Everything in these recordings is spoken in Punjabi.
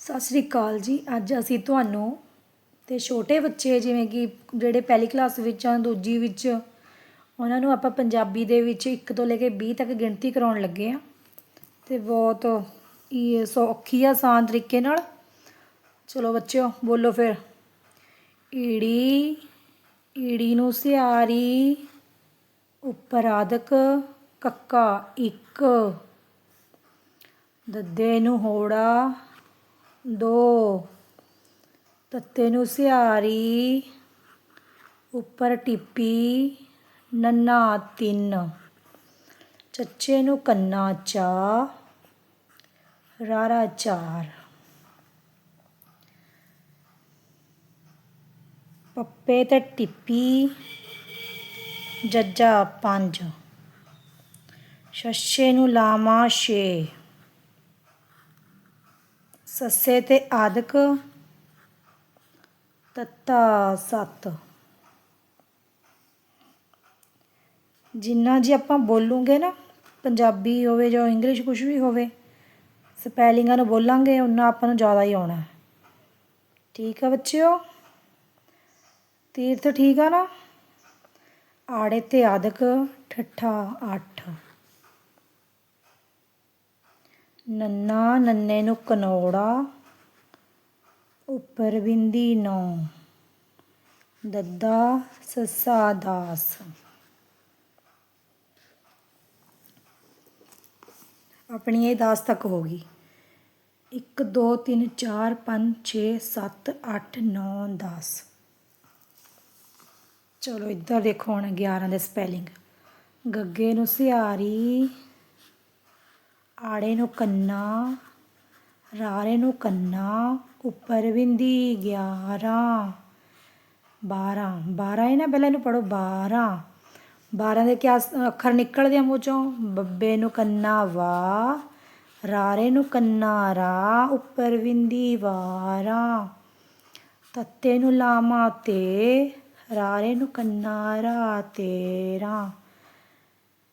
ਸਤਿ ਸ੍ਰੀ ਅਕਾਲ ਜੀ। ਅੱਜ ਅਸੀਂ ਤੁਹਾਨੂੰ ਤੇ ਛੋਟੇ ਬੱਚੇ ਜਿਵੇਂ ਕਿ ਜਿਹੜੇ ਪਹਿਲੀ ਕਲਾਸ ਵਿੱਚ ਆ, ਦੂਜੀ ਵਿੱਚ, ਉਹਨਾਂ ਨੂੰ ਆਪਾਂ ਪੰਜਾਬੀ ਦੇ ਵਿੱਚ 1 ਤੋਂ ਲੈ ਕੇ 20 ਤੱਕ ਗਿਣਤੀ ਕਰਾਉਣ ਲੱਗੇ ਆ। ਤੇ ਬਹੁਤ ਇਹ ਸੌਖੀ ਆਸਾਨ ਤਰੀਕੇ ਨਾਲ। ਚਲੋ ਬੱਚਿਓ, ਬੋਲੋ ਫਿਰ। ਈੜੀ ਈੜੀ ਨੂੰ ਸਿਆਰੀ ਉਪਰਾਧਕ ਕੱਕਾ ਇੱਕ। ਦੱਦੇ ਨੂੰ ਹੋੜਾ ਦੋ। ਤੱਤੇ ਨੂੰ ਸਿਆਰੀ ਉੱਪਰ ਟਿੱਪੀ, ਨੰਨਾ ਤਿੰਨ। ਚੱਚੇ ਨੂੰ ਕੰਨਾ ਚਾ ਰਾਰਾ ਚਾਰ। ਪੱਪੇ ਤੇ ਟਿੱਪੀ, ਜੱਜਾ ਪੰਜ। ਛੱਛੇ ਨੂੰ ਲਾਮਾ ਛੇ। ਸੱਸੇ ਤੇ ਆਦਿਕ ਤੱਤਾ ਸੱਤ। ਜਿੰਨਾ ਜੀ ਆਪਾਂ ਬੋਲੂਗੇ ਨਾ, ਪੰਜਾਬੀ ਹੋਵੇ ਜਾਂ ਇੰਗਲਿਸ਼ ਕੁਝ ਵੀ ਹੋਵੇ, ਸਪੈਲਿੰਗਾਂ ਨੂੰ ਬੋਲਾਂਗੇ ਉਨਾ ਆਪਾਂ ਨੂੰ ਜ਼ਿਆਦਾ ਹੀ ਆਉਣਾ। ਠੀਕ ਆ ਬੱਚਿਓ? ਤੀਰਥ ਠੀਕ ਆ ਨਾ? ਆੜੇ ਤੇ ਆਦਿਕ, ਠੱਠਾ ਅੱਠ। ਨੰਨਾ ਨੰਨੇ ਨੂੰ ਕਨੋੜਾ, ਉੱਪਰ ਬਿੰਦੀ ਨੌ, ਦੱਦਾ ਸੱਸਾ ਦਾਸ। ਆਪਣੀ ਇਹ ਦਾਸ ਤੱਕ ਹੋ ਗਈ। 1 2 3 4 5 6 7 8 9 10 ਚਲੋ ਇੱਧਰ ਦੇਖੋ ਹੁਣ 11 ਦੇ ਸਪੈਲਿੰਗ ਗੱਗੇ ਨੂੰ ਸਿਆਰੀ ਆੜੇ ਨੂੰ ਕੰਨਾ, ਰਾਰੇ ਨੂੰ ਕੰਨਾ, ਉੱਪਰ ਬਿੰਦੀ 11 12 12 ਹੈ ਨਾ, ਪਹਿਲਾਂ ਇਹਨੂੰ ਪੜੋ 12 12 ਦੇ ਕਿਆ ਅੱਖਰ ਨਿਕਲਦੇ ਆ ਮੂੰਹ ਚੋਂ? ਬੱਬੇ ਨੂੰ ਕੰਨਾ ਵਾ, ਰਾਰੇ ਨੂੰ ਕੰਨਾ ਰਾ, ਉੱਪਰ ਬਿੰਦੀ 12 ਤੱਤੇ ਨੂੰ ਲਾਮਾ ਤੇ, ਰਾਰੇ ਨੂੰ ਕੰਨਾ ਰਾ ਤੇਰਾ।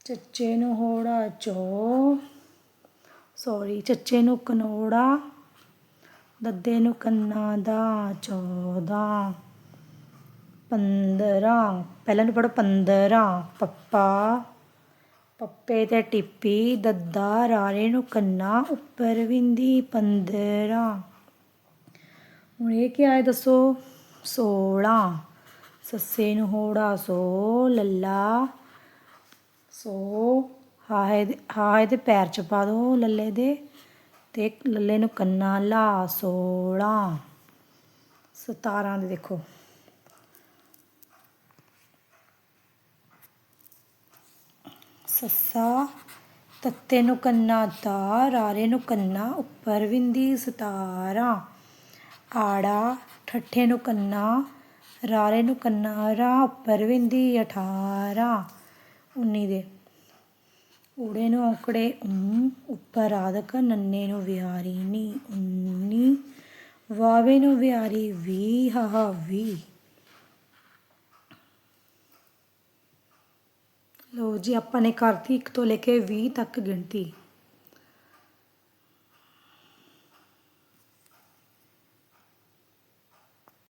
ਚੱਚੇ ਨੂੰ ਹੋੜਾ ਚੋ ਸੋਰੀ ਚੱਚੇ ਨੂੰ ਕਨੋੜਾ, ਦੱਦੇ ਨੂੰ ਕੰਨਾਂ ਦਾ 14 15 ਪਹਿਲਾਂ ਨੂੰ ਪੜੋ 15 ਪੱਪਾ, ਪੱਪੇ ਤੇ ਟਿੱਪੀ, ਦੱਦਾ ਰਾਰੇ ਨੂੰ ਕੰਨਾ, ਉੱਪਰ ਵਿੰਦੀ 15 ਹੁਣ ਇਹ ਕੀ ਆਇਆ ਦੱਸੋ? 16 ਸੱਸੇ ਨੂੰ ਹੋੜਾ ਸੋ, ਲੱਲਾ ਸੋ ਹਾਏ ਦੇ ਹਾਏ ਦੇ ਪੈਰ ਚ ਪਾ ਦੋ ਲੱਲੇ ਦੇ ਤੇ ਲੱਲੇ ਨੂੰ ਕੰਨਾ ਲਾ 16 17 ਦੇ ਦੇਖੋ। ਸੱਸਾ, ਤੱਤੇ ਨੂੰ ਕੰਨਾ ਤਾ ਰਾਰੇ ਨੂੰ ਕੰਨਾ ਉੱਪਰ ਵਿੰਦੀ 17 ਆੜਾ, ਠੱਠੇ ਨੂੰ ਕੰਨਾ, ਰਾਰੇ ਨੂੰ ਕੰਨਾ ਰਾ ਉੱਪਰ ਵਿੰਦੀ 18 19 ਦੇ। ਊੜੇ ਨੂੰ ਔਂਕੜੇ ਉਂ ਉੱਪਰ ਆਦਕ, ਨੰਨੇ ਨੂੰ ਵਿਹਾਰੀ, ਨੀ, ਉੱਨੀ, ਵਾਵੇ ਨੂੰ ਵਿਹਾਰੀ ਵੀ ਹਾਹਾ ਵੀ ਲੋ ਜੀ, ਆਪਾਂ ਨੇ ਕਰਤੀ 1 ਤੋਂ ਲੈ ਕੇ 20 ਤੱਕ ਗਿਣਤੀ।